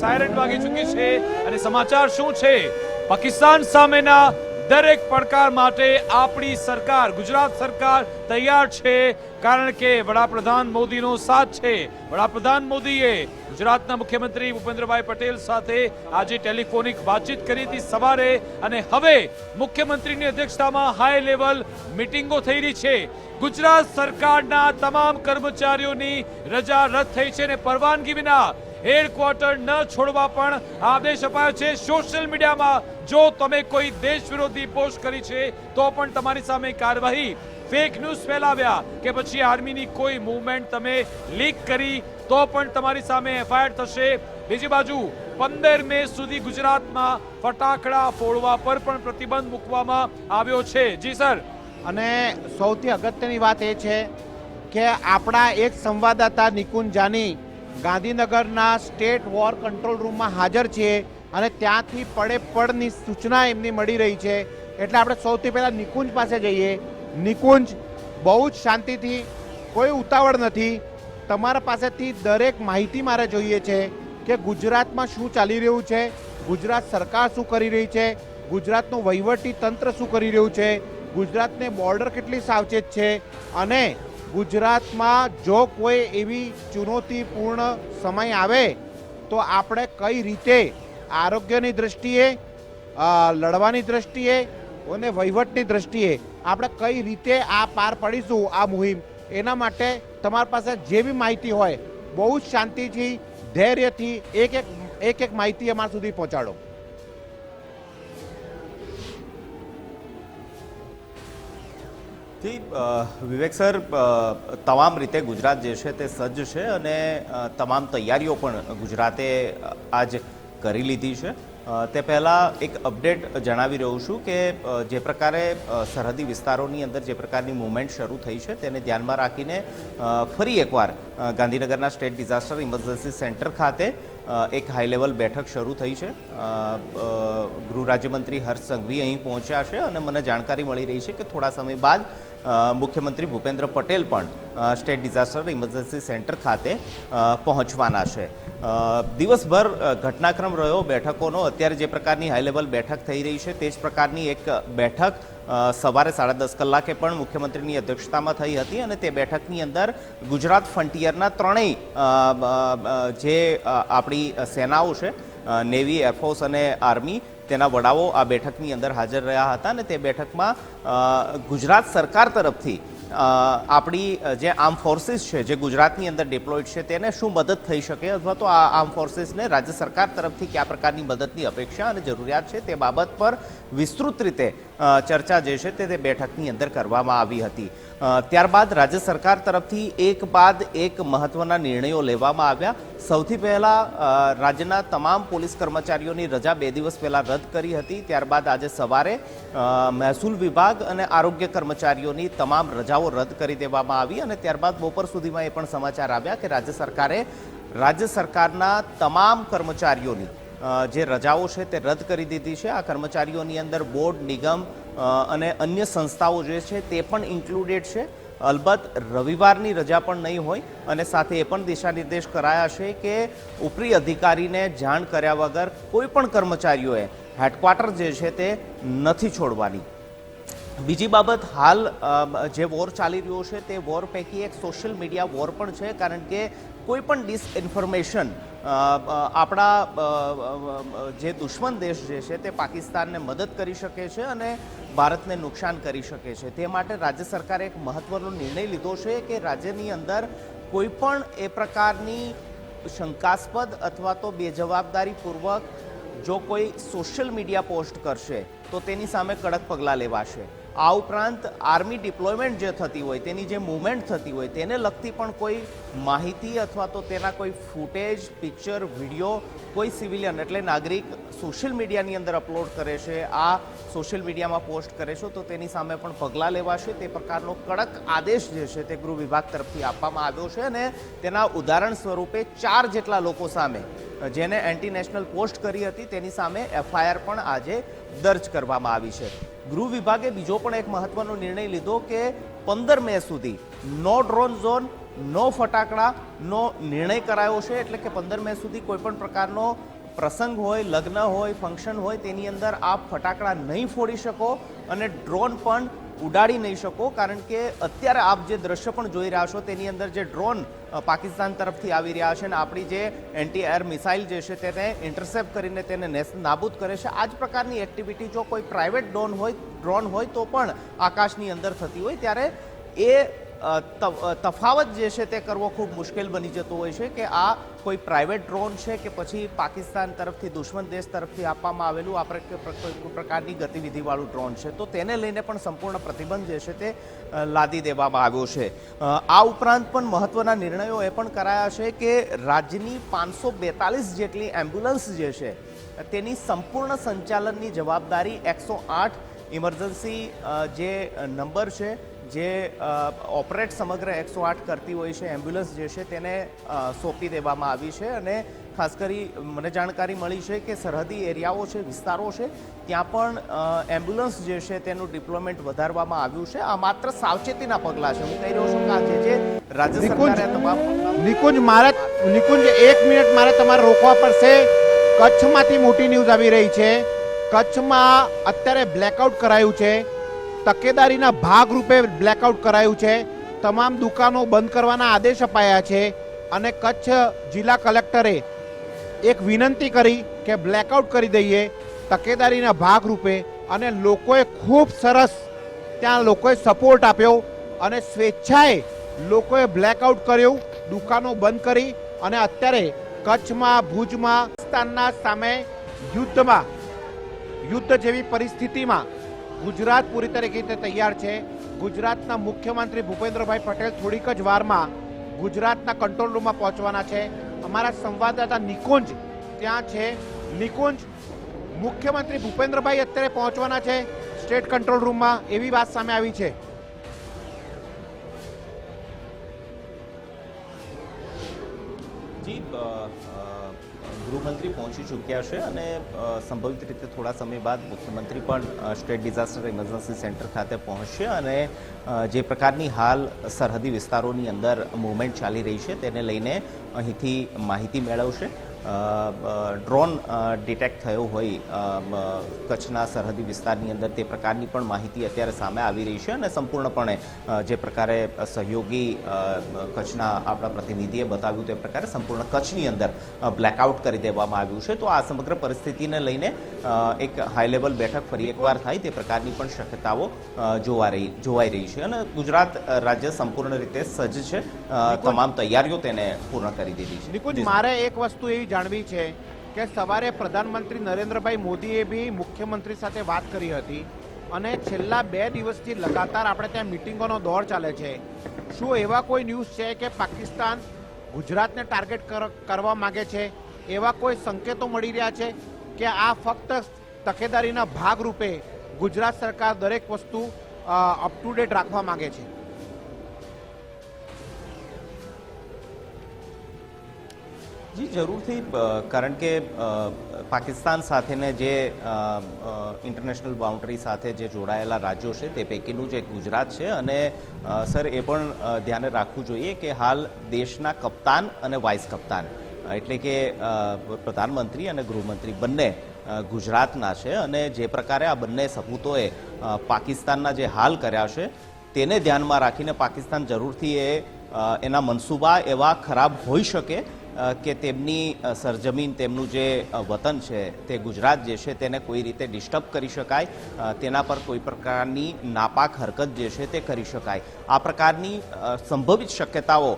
Siren વાગી ચૂકી છે અને સમાચાર શું છે? પાકિસ્તાન સામેના દરેક પડકાર માટે આપણી સરકાર, ગુજરાત સરકાર તૈયાર છે, કારણ કે વડાપ્રધાન મોદીનો સાથ છે. વડાપ્રધાન મોદીએ ગુજરાતના મુખ્યમંત્રી ભૂપેન્દ્રભાઈ પટેલ સાથે આજે ટેલિફોનિક વાતચીત કરી હતી સવારે અને હવે મુખ્યમંત્રીની અધ્યક્ષતામાં હાઈ લેવલ મિટિંગો થઈ રહી છે. ગુજરાત સરકારના તમામ કર્મચારીઓની રજા રદ થઈ છે અને પરવાનગી વિના હેડક્વાર્ટર ન છોડવા પણ આદેશ અપાયો છે. સોશિયલ મીડિયામાં જો તમે કોઈ દેશ વિરોધી પોસ્ટ કરી છે, તો પણ તમારી સામે કાર્યવાહી. ફેક ન્યૂઝ ફેલાવ્યા કે પછી આર્મીની કોઈ મૂવમેન્ટ તમે લીક કરી, તો પણ તમારી સામે એફઆઈઆર થશે. બીજી બાજુ, પંદર મે સુધી ગુજરાતમાં ફટાકડા ફોડવા પર પણ પ્રતિબંધ મૂકવામાં આવ્યો છે. જી સર. અને સૌથી અગત્યની વાત એ છે કે આપણા એક સંવાદદાતા નિકુંજ જાની ગાંધીનગરના સ્ટેટ વોર કંટ્રોલ રૂમમાં હાજર છીએ અને ત્યાંથી પડે પડની સૂચના એમની મળી રહી છે. એટલે આપણે સૌથી પહેલાં નિકુંજ પાસે જઈએ. નિકુંજ, બહુ જ શાંતિથી, કોઈ ઉતાવળ નથી. તમારા પાસેથી દરેક માહિતી મારે જોઈએ છે કે ગુજરાતમાં શું ચાલી રહ્યું છે? ગુજરાત સરકાર શું કરી રહી છે? ગુજરાતનું વહીવટી તંત્ર શું કરી રહ્યું છે? ગુજરાતને બોર્ડર કેટલી સાવચેત છે? અને ગુજરાતમાં જો કોઈ એવી ચુનૌતીપૂર્ણ સમય આવે, તો આપણે કઈ રીતે આરોગ્યની દ્રષ્ટિએ લડવાની દ્રષ્ટિએ અને વહીવટની દ્રષ્ટિએ આપણે કઈ રીતે આ પાર પાડીશું આ મુહિમ? એના માટે તમારી પાસે જે બી માહિતી હોય, બહુ જ શાંતિથી, ધૈર્યથી એક એક એક એક માહિતી અમારા સુધી પહોંચાડો. જી વિવેક સર તમામ રીતે ગુજરાત જે છે તે સજ્જ છે અને તમામ તૈયારીઓ પણ ગુજરાતે આજ કરી લીધી છે. તે પહેલાં એક અપડેટ જણાવી રહ્યું છું કે જે પ્રકારે સરહદી વિસ્તારોની અંદર જે પ્રકારની મુવમેન્ટ શરૂ થઈ છે તેને ધ્યાનમાં રાખીને ફરી એકવાર ગાંધીનગરના સ્ટેટ ડિઝાસ્ટર ઇમરજન્સી સેન્ટર ખાતે એક હાઈ લેવલ બેઠક શરૂ થઈ છે. ગૃહ રાજ્યમંત્રી હર્ષ સંઘવી અહીં પહોંચ્યા છે અને મને જાણકારી મળી રહી છે કે થોડા સમય બાદ મુખ્યમંત્રી ભૂપેન્દ્ર પટેલ પણ સ્ટેટ ડિઝાસ્ટર ઇમરજન્સી સેન્ટર ખાતે પહોંચવાના છે. દિવસભર ઘટનાક્રમ રહ્યો, બેઠકોનો. અત્યારે જે પ્રકારની હાઈ લેવલ બેઠક થઈ રહી છે, તે જ પ્રકારની એક બેઠક સવારે સાડા દસ કલાકે પણ મુખ્યમંત્રીની અધ્યક્ષતામાં થઈ હતી અને તે બેઠકની અંદર ગુજરાત ફ્રન્ટિયરના ત્રણેય જે આપણી સેનાઓ છે નેવી એરફોર્સ અને આર્મી, તેના વડાઓ આ બેઠકની અંદર હાજર રહ્યા હતા અને તે બેઠકમાં ગુજરાત સરકાર તરફથી આપણી જે આર્મ ફોર્સિસ છે, જે ગુજરાતની અંદર ડિપ્લોયડ છે, તેને શું મદદ થઈ શકે અથવા તો આ આર્મ ફોર્સિસને રાજ્ય સરકાર તરફથી કયા પ્રકારની મદદની અપેક્ષા અને જરૂરિયાત છે તે બાબત પર વિસ્તૃત રીતે ચર્ચા જે છે તે તે બેઠકની અંદર કરવામાં આવી હતી. ત્યારબાદ રાજ્ય સરકાર તરફથી એક બાદ એક મહત્વના નિર્ણયો લેવામાં આવ્યા. સૌથી પહેલાં રાજ્યના તમામ પોલીસ કર્મચારીઓની રજા બે દિવસ પહેલાં રદ કરી હતી. ત્યારબાદ આજે સવારે મહેસૂલ વિભાગ અને આરોગ્ય કર્મચારીઓની તમામ રજાઓ રદ કરી દેવામાં આવી અને ત્યારબાદ બપોર સુધીમાં એ પણ સમાચાર આવ્યા કે રાજ્ય સરકારે, રાજ્ય સરકારના તમામ કર્મચારીઓની જે રજાઓ છે તે રદ કરી દીધી છે. આ કર્મચારીઓની અંદર બોર્ડ, નિગમ અને અન્ય સંસ્થાઓ જે છે તે પણ ઇન્ક્લુડેડ છે. અલબત્ત રવિવારની રજા પણ નહીં હોય અને સાથે એ પણ દિશા નિર્દેશ કરાયા છે કે ઉપરી અધિકારીને જાણ કર્યા વગર કોઈ પણ કર્મચારીઓએ હેડક્વાર્ટર જે છે તે નથી છોડવાની. બીજી બાબત, હાલ જે વોર ચાલી રહ્યો છે તે વોર પૈકી એક સોશિયલ મીડિયા વોર પણ છે, કારણ કે કોઈ પણ ડિસઇન્ફોર્મેશન આપણા જે દુશ્મન દેશ જે છે તે પાકિસ્તાનને મદદ કરી શકે છે અને ભારતને નુકસાન કરી શકે છે. તે માટે રાજ્ય સરકારે એક મહત્વનો નિર્ણય લીધો છે કે રાજ્યની અંદર કોઈ પણ એ પ્રકારની શંકાસ્પદ અથવા તો બેજવાબદારીપૂર્વક જો કોઈ સોશિયલ મીડિયા પોસ્ટ કરશે, તો તેની સામે કડક પગલાં લેવાશે. આ ઉપરાંત આર્મી ડિપ્લોયમેન્ટ જે થતી હોય, તેની જે મૂવમેન્ટ થતી હોય, તેને લગતી પણ કોઈ માહિતી અથવા તો તેના કોઈ ફૂટેજ પિક્ચર વીડિયો કોઈ સિવિલિયન એટલે નાગરિક સોશિયલ મીડિયાની અંદર અપલોડ કરે છે, આ સોશિયલ મીડિયામાં પોસ્ટ કરે છે, તો તેની સામે પણ પગલાં લેવાશે. તે પ્રકારનો કડક આદેશ જે છે, તે ગૃહ વિભાગ તરફથી આપવામાં આવ્યો છે અને તેના ઉદાહરણ સ્વરૂપે ચાર જેટલા લોકો સામે જેને એન્ટી નેશનલ પોસ્ટ કરી હતી, તેની સામે એફઆઈઆર પણ આજે દર્જ કરવામાં આવી છે. ગૃહ વિભાગે બીજો પણ એક મહત્વનો નિર્ણય લીધો કે પંદર મે સુધી નો ડ્રોન ઝોન નો ફટાકડાનો નિર્ણય કરાયો છે. એટલે કે પંદર મે સુધી કોઈપણ પ્રકારનો પ્રસંગ હોય, લગ્ન હોય ફંક્શન હોય, તેની અંદર આપ ફટાકડા નહીં ફોડી શકો અને ડ્રોન પણ ઉડાડી નહીં શકો, કારણ કે અત્યારે આપ જે દ્રશ્ય પણ જોઈ રહ્યા છો, તેની અંદર જે ડ્રોન પાકિસ્તાન તરફથી આવી રહ્યા છે અને આપણી જે એન્ટી એર મિસાઇલ જે છે તેને ઇન્ટરસેપ્ટ કરીને તેને નાબૂદ કરે છે. આ જ પ્રકારની એક્ટિવિટી જો કોઈ પ્રાઇવેટ ડ્રોન હોય ડ્રોન હોય તો પણ આકાશની અંદર થતી હોય. ત્યારે એ તફાવત જે છે તે કરવો ખૂબ મુશ્કેલ બની જતો હોય છે કે આ કોઈ પ્રાઇવેટ ડ્રોન છે કે પછી પાકિસ્તાન તરફથી, દુશ્મન દેશ તરફથી આપવામાં આવેલું આ પ્ર- પ્ર- પ્રકારની ગતિવિધિવાળું ડ્રોન છે. તો તેને લઈને પણ સંપૂર્ણ પ્રતિબંધ જે છે તે લાદી દેવામાં આવ્યો છે. આ ઉપરાંત પણ મહત્વના નિર્ણયો એ પણ કરાયા છે કે રાજ્યની પાંચસો બેતાલીસ જેટલી એમ્બ્યુલન્સ જે છે, તેની સંપૂર્ણ સંચાલનની જવાબદારી એકસો આઠ ઇમરજન્સી જે નંબર છે જે ઓપરેટ સમગ્ર એકસો આઠ કરતી હોય છે એમ્બ્યુલન્સ જે છે તેને સોંપી દેવામાં આવી છે અને ખાસ કરી મને જાણકારી મળી છે કે સરહદી એરિયાઓ છે વિસ્તારો છે ત્યાં પણ એમ્બ્યુલન્સ જે છે તેનું ડિપ્લોયમેન્ટ વધારવામાં આવ્યું છે. આ માત્ર સાવચેતીના પગલાં છે. હું કહી રહ્યો છું કે આજે જે રાજ્ય સરકારે તમામ નિકુંજ મારે નિકુંજ એક મિનિટ મારે તમારે રોકવા પડશે. કચ્છમાંથી મોટી ન્યૂઝ આવી રહી છે. કચ્છમાં અત્યારે બ્લેકઆઉટ કરાયું છે. તકેદારીના ભાગરૂપે બ્લેકઆઉટ કરાયું છે. તમામ દુકાનો બંધ કરવાના આદેશ અપાયા છે અને કચ્છ જિલ્લા કલેક્ટરે એક વિનંતી કરી કે બ્લેકઆઉટ કરી દઈએ તકેદારીના ભાગરૂપે અને લોકોએ ખૂબ સરસ ત્યાં લોકોએ સપોર્ટ આપ્યો અને સ્વેચ્છાએ લોકોએ બ્લેકઆઉટ કર્યું, દુકાનો બંધ કરી અને અત્યારે કચ્છમાં, ભુજમાં પાકિસ્તાનના સામે યુદ્ધમાં યુદ્ધ જેવી પરિસ્થિતિમાં ગુજરાત પૂરી તરીકે તૈયાર છે. ગુજરાતના મુખ્યમંત્રી ભૂપેન્દ્રભાઈ પટેલ થોડીક જ વારમાં ગુજરાતના કંટ્રોલ રૂમમાં પહોંચવાના છે. અમારા સંવાદદાતા નિકુંજ ત્યાં છે. નિકુંજ, મુખ્યમંત્રી ભૂપેન્દ્રભાઈ અત્યારે પહોંચવાના છે સ્ટેટ કંટ્રોલ રૂમમાં. એવી વાત સામે આવી છે. જી ગૃહમંત્રી પહોંચી ચૂક્યા છે અને સંભવિત રીતે થોડા સમય બાદ મુખ્યમંત્રી પણ સ્ટેટ ડિઝાસ્ટર ઇમરજન્સી સેન્ટર ખાતે પહોંચશે અને જે પ્રકારની હાલ સરહદી વિસ્તારોની અંદર મૂવમેન્ટ ચાલી રહી છે તેને લઈને અહીંથી માહિતી મેળવશે. ડ્રોન ડિટેક્ટ થયો હોય કચ્છના સરહદી વિસ્તારની અંદર તે પ્રકારની પણ માહિતી અત્યારે સામે આવી રહી છે અને સંપૂર્ણપણે જે પ્રકારે સહયોગી કચ્છના આપણા પ્રતિનિધિએ બતાવ્યું તે પ્રકારે સંપૂર્ણ કચ્છની અંદર બ્લેકઆઉટ કરી દેવામાં આવ્યું છે. તો આ સમગ્ર પરિસ્થિતિને લઈને એક હાઈ લેવલ બેઠક ફરી એકવાર થાય તે પ્રકારની પણ શક્યતાઓ જોવા રહી જોવાઈ રહી છે અને ગુજરાત રાજ્ય સંપૂર્ણ રીતે સજ્જ છે. તમામ તૈયારીઓ તેને પૂર્ણ કરી દીધી છે. મારે એક વસ્તુ એવી જાણવી છે કે સવારે પ્રધાનમંત્રી નરેન્દ્રભાઈ મોદીએ બી મુખ્યમંત્રી સાથે વાત કરી હતી અને છેલ્લા બે દિવસથી લગાતાર આપણે ત્યાં મિટિંગોનો દોર ચાલે છે. શું એવા કોઈ ન્યૂઝ છે કે પાકિસ્તાન ગુજરાતને ટાર્ગેટ કર- કરવા માગે છે? એવા કોઈ સંકેતો મળી રહ્યા છે કે આ ફક્ત તકેદારીના ભાગરૂપે ગુજરાત સરકાર દરેક વસ્તુ અપ ટુ ડેટ રાખવા માગે છે? જી, જરૂરથી. કારણ કે પાકિસ્તાન સાથેને જે ઇન્ટરનેશનલ બાઉન્ડરી સાથે જે જોડાયેલા રાજ્યો છે, તે પૈકીનું જ ગુજરાત છે. અને સર, એ પણ ધ્યાને રાખવું જોઈએ કે હાલ દેશના કપ્તાન અને વાઇસ કપ્તાન એટલે કે પ્રધાનમંત્રી અને ગૃહમંત્રી બંને ગુજરાતના છે. અને જે પ્રકારે આ બંને સપૂતોએ પાકિસ્તાનના જે હાલ કર્યા છે, તેને ધ્યાનમાં રાખીને પાકિસ્તાન જરૂરથી એ એના મનસૂબા એવા ખરાબ હોઈ શકે કે તેમની સરજમીન તેમનું જે વતન છે તે ગુજરાત જે છે તેને કોઈ રીતે ડિસ્ટર્બ કરી શકાય તેના પર કોઈ પ્રકારની નાપાક હરકત જે છે તે કરી શકાય. આ પ્રકારની સંભવિત શક્યતાઓ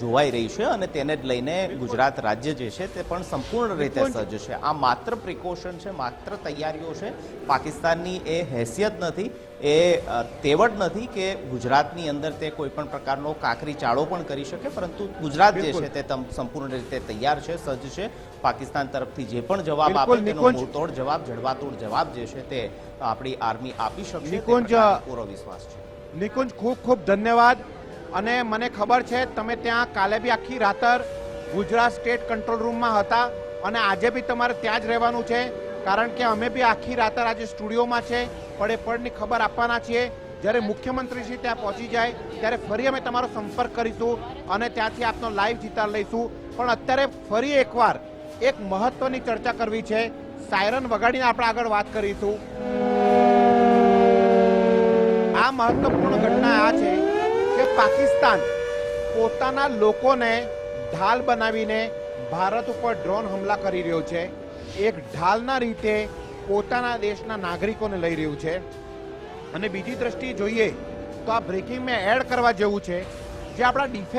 જોવાઈ રહી છે અને તેને જ લઈને ગુજરાત રાજ્ય જે છે તે પણ સંપૂર્ણ રીતે સજ્જ છે. આ માત્ર પ્રિકોશન છે માત્ર તૈયારીઓ છે. પાકિસ્તાનની એ હેસિયત નથી. એ તેવડ નથી કે ગુજરાતની અંદર તે કોઈ પણ પ્રકારનો કાકરી ચાળો પણ કરી શકે પરંતુ ગુજરાત જે છે તે સંપૂર્ણ રીતે તૈયાર છે સજ્જ છે. પાકિસ્તાન તરફથી જે પણ જવાબ આપે તેનો. મૂળતોડ જવાબ જડબાતોડ જવાબ જે છે તે આપણી આર્મી આપી શકશે નિકુંજ, પૂરો વિશ્વાસ છે. નિકુંજ ખૂબ ખૂબ ધન્યવાદ. અને મને ખબર છે તમે ત્યાં કાલે બી આખી રાતર ગુજરાત સ્ટેટ કંટ્રોલ રૂમમાં હતા અને આજે બી તમારે ત્યાં જ રહેવાનું છે. કારણ કે અમે બી આખી રાતર આજે સ્ટુડિયોમાં છે, પડે પડની ખબર આપવાના છીએ. જ્યારે મુખ્યમંત્રી શ્રી ત્યાં પહોંચી જાય, ત્યારે ફરી અમે તમારો સંપર્ક કરીશું અને ત્યાંથી આપનો લાઈવ ચિતાર લઈશું. પણ અત્યારે ફરી એકવાર એક મહત્વની ચર્ચા કરવી છે. સાયરન વગાડીને આપણે આગળ વાત કરીશું. આ મહત્વપૂર્ણ ઘટના આ છે કે પાકિસ્તાન પોતાના લોકોને ઢાલ બનાવીને ભારત ઉપર ડ્રોન હુમલા કરી રહ્યો છે. એક ઢાલના રીતે પોતાના દેશના નાગરિકોને લઈ રહ્યું છે. અને બીજી દ્રષ્ટિએ જોઈએ તો આ બ્રેકિંગ મેં એડ કરવા જેવું છે. જે આપણા ડિફેન્સ